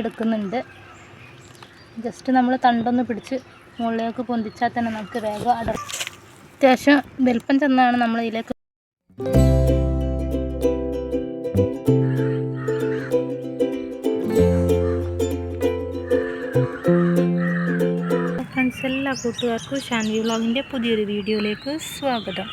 പറിച്ചെടുക്കുന്നുണ്ട് just നമ്മൾ തണ്ടൊന്ന് പിടിച്ച് മുകളിലേക്ക് പൊന്തിച്ചാൽ തന്നെ നമുക്ക് വേഗം അട അത്യാവശ്യം വലിപ്പം ചെന്നാണ് നമ്മൾ ഇതിലേക്ക് ഫ്രണ്ട്സ് എല്ലാ കൂട്ടുകാർക്കും ഷാൻവി വ്ളോഗിന്റെ പുതിയൊരു വീഡിയോയിലേക്ക് സ്വാഗതം.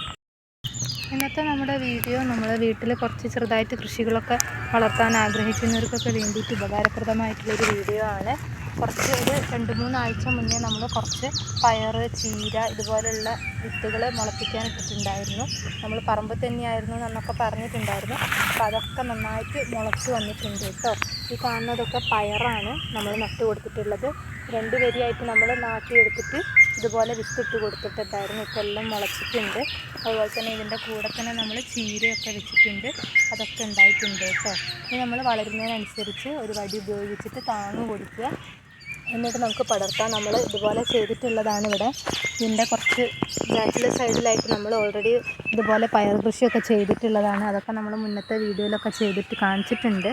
ഇന്നത്തെ നമ്മുടെ വീഡിയോ നമ്മൾ വീട്ടിൽ കുറച്ച് ചെറുതായിട്ട് കൃഷികളൊക്കെ വളർത്താൻ ആഗ്രഹിക്കുന്നവർക്കൊക്കെ വേണ്ടിയിട്ട് ഉപകാരപ്രദമായിട്ടുള്ളൊരു വീഡിയോ ആണ്. കുറച്ച് ഒരു രണ്ട് മൂന്നാഴ്ച മുന്നേ നമ്മൾ കുറച്ച് പയർ ചീര ഇതുപോലെയുള്ള വിത്തുകൾ മുളപ്പിക്കാൻ ഇട്ടിട്ടുണ്ടായിരുന്നു നമ്മൾ പറമ്പ് തന്നെയായിരുന്നു എന്നൊക്കെ പറഞ്ഞിട്ടുണ്ടായിരുന്നു. അപ്പോൾ അതൊക്കെ നന്നായിട്ട് മുളച്ച് വന്നിട്ടുണ്ട് കേട്ടോ. ഈ കാണുന്നതൊക്കെ പയറാണ് നമ്മൾ നട്ടു കൊടുത്തിട്ടുള്ളത് രണ്ട് വരിയായിട്ട് നമ്മൾ നാട്ടിയെടുത്തിട്ട് ഇതുപോലെ വിത്തിട്ട് കൊടുത്തിട്ടുണ്ടായിരുന്നു ഇപ്പോൾ എല്ലാം മുളച്ചിട്ടുണ്ട്. അതുപോലെ തന്നെ ഇതിന്റെ കൂടെ തന്നെ നമ്മൾ ചീരയൊക്കെ വെച്ചിട്ടുണ്ട്. അതൊക്കെ ഉണ്ടായിട്ടുണ്ട് കേട്ടോ. ഇനി നമ്മൾ വളരുന്നതിനനുസരിച്ച് ഒരു വടി ഉപയോഗിച്ചിട്ട് താങ്ങ് കൊടുക്കുക. എന്നിട്ട് നമുക്ക് പടർത്താം നമ്മൾ ഇതുപോലെ ചെയ്തിട്ടുള്ളതാണ് ഇവിടെ. ഇതിന്റെ കുറച്ച് ബാക്കിലെ സൈഡിലായിട്ട് നമ്മൾ ഓൾറെഡി ഇതുപോലെ പയർ കൃഷിയൊക്കെ ചെയ്തിട്ടുള്ളതാണ്. അതൊക്കെ നമ്മൾ മുന്നത്തെ വീഡിയോയിലൊക്കെ ചെയ്തിട്ട് കാണിച്ചിട്ടുണ്ട്.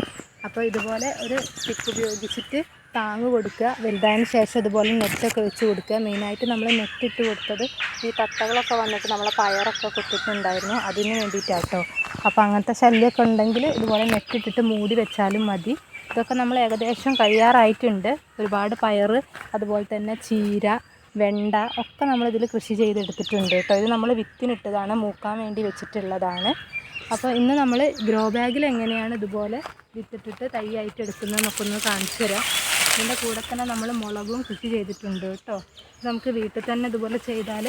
അപ്പോൾ ഇതുപോലെ ഒരു സ്റ്റിക്ക് ഉപയോഗിച്ചിട്ട് താങ്ങ് കൊടുക്കുക വലുതായതിന് ശേഷം ഇതുപോലെ നെറ്റൊക്കെ വെച്ച് കൊടുക്കുക. മെയിനായിട്ട് നമ്മൾ നെറ്റ് ഇട്ട് കൊടുത്തത് ഈ തത്തകളൊക്കെ വന്നിട്ട് നമ്മളെ പയറൊക്കെ കൊത്തിട്ടുണ്ടായിരുന്നു. അതിന് വേണ്ടിയിട്ടാട്ടോ. അപ്പോൾ അങ്ങനത്തെ ശല്യമൊക്കെ ഉണ്ടെങ്കിൽ ഇതുപോലെ നെറ്റ് ഇട്ടിട്ട് മൂടി വെച്ചാലും മതി. ഇതൊക്കെ നമ്മൾ ഏകദേശം കഴിയാറായിട്ടുണ്ട്. ഒരുപാട് പയർ അതുപോലെ തന്നെ ചീര വെണ്ട ഒക്കെ നമ്മളിതിൽ കൃഷി ചെയ്തെടുത്തിട്ടുണ്ട് കേട്ടോ. ഇത് നമ്മൾ വിത്തിനിട്ടതാണ് മൂക്കാൻ വേണ്ടി വെച്ചിട്ടുള്ളതാണ്. അപ്പോൾ ഇന്ന് നമ്മൾ ഗ്രോ ബാഗിൽ എങ്ങനെയാണ് ഇതുപോലെ വിത്തിട്ടിട്ട് തൈ ആയിട്ട് എടുക്കുന്നതെന്നൊക്കെ ഒന്ന് കാണിച്ചു തരാം. ഇതിന്റെ കൂടെ തന്നെ നമ്മൾ മുളകും കൃഷി ചെയ്തിട്ടുണ്ട് കേട്ടോ. നമുക്ക് വീട്ടിൽ തന്നെ ഇതുപോലെ ചെയ്താൽ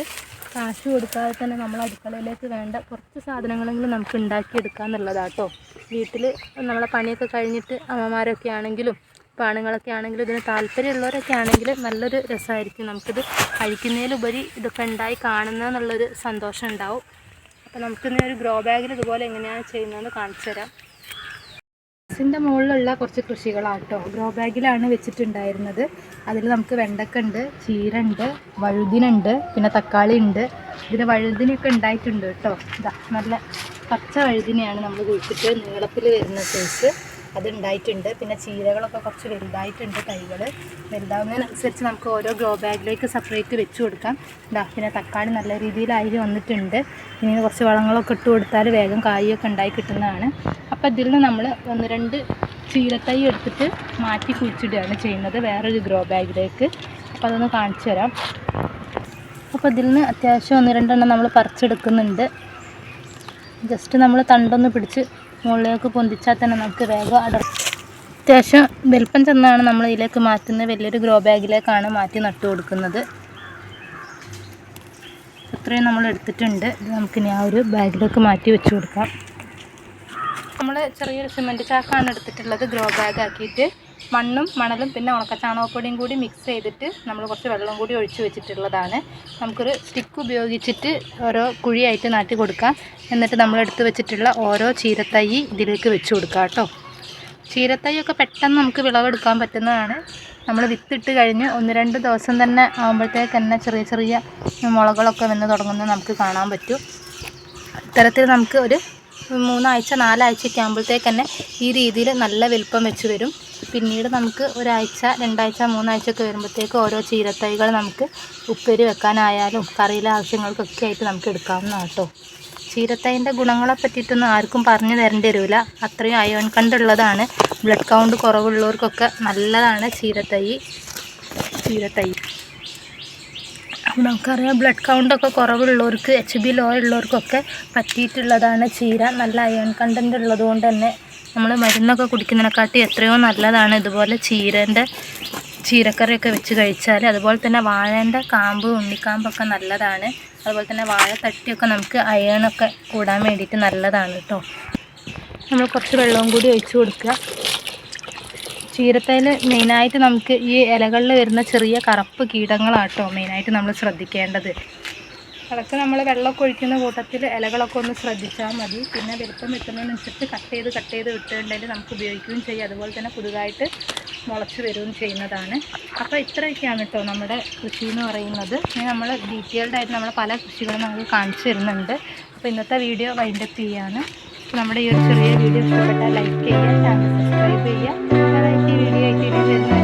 കാശ് കൊടുക്കാതെ തന്നെ നമ്മൾ അടുക്കളയിലേക്ക് വേണ്ട കുറച്ച് സാധനങ്ങളെങ്കിലും നമുക്ക് ഉണ്ടാക്കിയെടുക്കുക എന്നുള്ളതാട്ടോ വീട്ടിൽ നമ്മളെ പണിയൊക്കെ കഴിഞ്ഞിട്ട് അമ്മമാരൊക്കെ ആണെങ്കിലും ഇപ്പോൾ ആണുങ്ങളൊക്കെ ആണെങ്കിലും ഇതിന് താല്പര്യമുള്ളവരൊക്കെ ആണെങ്കിൽ നല്ലൊരു രസമായിരിക്കും നമുക്കിത് കഴിക്കുന്നതിലുപരി ഇതൊക്കെ ഉണ്ടായി കാണുന്നതെന്നുള്ളൊരു സന്തോഷം ഉണ്ടാവും. അപ്പോൾ നമുക്കിന്ന് ഒരു ഗ്രോ ബാഗിൽ ഇതുപോലെ എങ്ങനെയാണ് ചെയ്യുന്നതെന്ന് കാണിച്ചു തരാം. ടെറസിന്റെ മുകളിലുള്ള കുറച്ച് കൃഷികളാട്ടോ. ഗ്രോ ബാഗിലാണ് വെച്ചിട്ടുണ്ടായിരുന്നത്. അതിൽ നമുക്ക് വെണ്ടക്ക ഉണ്ട് ചീര ഉണ്ട് വഴുതിനുണ്ട് പിന്നെ തക്കാളി ഉണ്ട് ഇതിന് വഴുതിനൊക്കെ ഉണ്ടായിട്ടുണ്ട് കേട്ടോ. ഇതാ നല്ല പച്ച വഴുതിനെയാണ് നമ്മൾ കുഴിച്ചിട്ട് നീളത്തിൽ വരുന്ന സൈസ് അത് ഉണ്ടായിട്ടുണ്ട് പിന്നെ ചീരകളൊക്കെ കുറച്ച് വലുതായിട്ടുണ്ട് തൈകൾ വലുതാവുന്നതിനനുസരിച്ച് നമുക്ക് ഓരോ ഗ്രോ ബാഗിലേക്ക് സെപ്പറേറ്റ് വെച്ച് കൊടുക്കാം. ഇതാ പിന്നെ തക്കാളി നല്ല രീതിയിലായി വന്നിട്ടുണ്ട്. ഇനി കുറച്ച് വളങ്ങളൊക്കെ ഇട്ട് കൊടുത്താൽ വേഗം കായൊക്കെ ഉണ്ടായി കിട്ടുന്നതാണ്. അപ്പോൾ ഇതിൽ നിന്ന് നമ്മൾ ഒന്ന് രണ്ട് ചീരത്തൈ എടുത്തിട്ട് മാറ്റി കുഴിച്ചിടുകയാണ് ചെയ്യുന്നത് വേറൊരു ഗ്രോ ബാഗിലേക്ക്. അപ്പോൾ അതൊന്ന് കാണിച്ചു തരാം. അപ്പോൾ ഇതിൽ നിന്ന് അത്യാവശ്യം ഒന്ന് രണ്ടെണ്ണം നമ്മൾ പറിച്ചെടുക്കുന്നുണ്ട്. ജസ്റ്റ് നമ്മൾ തണ്ടൊന്ന് പിടിച്ച് മുകളിലേക്ക് പൊന്തിച്ചാൽ തന്നെ നമുക്ക് വേഗം അട അത്യാവശ്യം വലിപ്പം ചെന്നാണ് നമ്മൾ ഇതിലേക്ക് മാറ്റുന്നത്. വലിയൊരു ഗ്രോ ബാഗിലേക്കാണ് മാറ്റി നട്ടു കൊടുക്കുന്നത്. അത്രയും നമ്മൾ എടുത്തിട്ടുണ്ട്. ഇത് നമുക്കിനി ആ ഒരു ബാഗിലേക്ക് മാറ്റി വെച്ച് കൊടുക്കാം. നമ്മൾ ചെറിയൊരു സിമെന്റ് ചാക്കാണ് എടുത്തിട്ടുള്ളത്. ഗ്രോ ബാഗ് ആക്കിയിട്ട് മണ്ണും മണലും പിന്നെ ഉണക്ക ചാണകപ്പൊടിയും കൂടി മിക്സ് ചെയ്തിട്ട് നമ്മൾ കുറച്ച് വെള്ളം കൂടി ഒഴിച്ചു വെച്ചിട്ടുള്ളതാണ്. നമുക്കൊരു സ്റ്റിക്ക് ഉപയോഗിച്ചിട്ട് ഓരോ കുഴിയായിട്ട് നാട്ടി കൊടുക്കാം. എന്നിട്ട് നമ്മൾ എടുത്ത് വെച്ചിട്ടുള്ള ഓരോ ചീരത്തൈ ഇതിലേക്ക് വെച്ച് കൊടുക്കാം കേട്ടോ. ചീരത്തൈയൊക്കെ പെട്ടെന്ന് നമുക്ക് വിളവെടുക്കാൻ പറ്റുന്നതാണ്. നമ്മൾ വിത്തിട്ട് കഴിഞ്ഞ് ഒന്ന് രണ്ട് ദിവസം തന്നെ ആകുമ്പോഴത്തേക്ക് തന്നെ ചെറിയ ചെറിയ മുളകളൊക്കെ വന്ന് തുടങ്ങുന്നത് നമുക്ക് കാണാൻ പറ്റും. ഇത്തരത്തിൽ നമുക്ക് ഒരു മൂന്നാഴ്ച നാലാഴ്ചയൊക്കെ ആകുമ്പോഴത്തേക്ക് തന്നെ ഈ രീതിയിൽ നല്ല വലിപ്പം വെച്ച് വരും. പിന്നീട് നമുക്ക് ഒരാഴ്ച രണ്ടാഴ്ച മൂന്നാഴ്ച ഒക്കെ വരുമ്പോഴത്തേക്ക് ഓരോ ചീരത്തൈകൾ നമുക്ക് ഉപ്പേരി വെക്കാനായാലും കറിയിലെ ആവശ്യങ്ങൾക്കൊക്കെ ആയിട്ട് നമുക്ക് എടുക്കാവുന്നതാണ് കേട്ടോ. ചീരത്തൈന്റെ ഗുണങ്ങളെ പറ്റിയിട്ടൊന്നും ആർക്കും പറഞ്ഞു തരേണ്ടി വരില്ല അത്രയും അയോൺ കണ്ടുള്ളതാണ്. ബ്ലഡ് കൗണ്ട് കുറവുള്ളവർക്കൊക്കെ നല്ലതാണ് ചീരത്തൈ. ചീരത്തൈ. നമുക്കറിയാം ബ്ലഡ് കൗണ്ടൊക്കെ കുറവുള്ളവർക്ക് എച്ച് ബി ലോ ഉള്ളവർക്കൊക്കെ പറ്റിയിട്ടുള്ളതാണ് ചീര. നല്ല അയോൺ കണ്ടന്റ് ഉള്ളതുകൊണ്ട് തന്നെ നമ്മൾ മരുന്നൊക്കെ കുടിക്കുന്നതിനെക്കാട്ടി എത്രയോ നല്ലതാണ് ഇതുപോലെ ചീരന്റെ ചീരക്കറിയൊക്കെ വെച്ച് കഴിച്ചാൽ അതുപോലെ തന്നെ വാഴേന്റെ കാമ്പ് ഉണ്ണിക്കാമ്പൊക്കെ നല്ലതാണ്. അതുപോലെ തന്നെ വാഴ തട്ടിയൊക്കെ നമുക്ക് അയണൊക്കെ കൂടാൻ വേണ്ടിയിട്ട് നല്ലതാണ് കേട്ടോ നമ്മൾ കുറച്ച് വെള്ളവും കൂടി ഒഴിച്ച് കൊടുക്കുക. ചീരത്തേൽ മെയിനായിട്ട് നമുക്ക് ഈ ഇലകളിൽ വരുന്ന ചെറിയ കറുപ്പ് കീടങ്ങളാട്ടോ മെയിനായിട്ട് നമ്മൾ ശ്രദ്ധിക്കേണ്ടത്. ഇടയ്ക്ക് നമ്മൾ വെള്ളമൊക്കെ ഒഴിക്കുന്ന കൂട്ടത്തിൽ ഇലകളൊക്കെ ഒന്ന് ശ്രദ്ധിച്ചാൽ മതി. പിന്നെ വലുപ്പം വെക്കുന്നതിനനുസരിച്ച് കട്ട് ചെയ്ത് കട്ട് ചെയ്ത് വിട്ടിട്ടുണ്ടെങ്കിൽ നമുക്ക് ഉപയോഗിക്കുകയും ചെയ്യാം. അതുപോലെ തന്നെ പുതുതായിട്ട് മുളച്ച് വരികയും ചെയ്യുന്നതാണ്. അപ്പോൾ ഇത്രയൊക്കെയാണ് കേട്ടോ നമ്മുടെ കൃഷി എന്ന് പറയുന്നത്. ഇനി നമ്മൾ ഡീറ്റെയിൽഡ് ആയിട്ട് നമ്മൾ പല കൃഷികളും നമുക്ക് കാണിച്ചു തരുന്നുണ്ട്. അപ്പോൾ ഇന്നത്തെ വീഡിയോ വൈൻഡപ്പ് ചെയ്യാണ്. നമ്മുടെ ഈ ഒരു ചെറിയ വീഡിയോ ഇഷ്ടപ്പെട്ടാൽ ലൈക്ക് ചെയ്യുക ചാനൽ സബ്സ്ക്രൈബ് ചെയ്യുക. ഈ വീഡിയോ ആയിട്ട്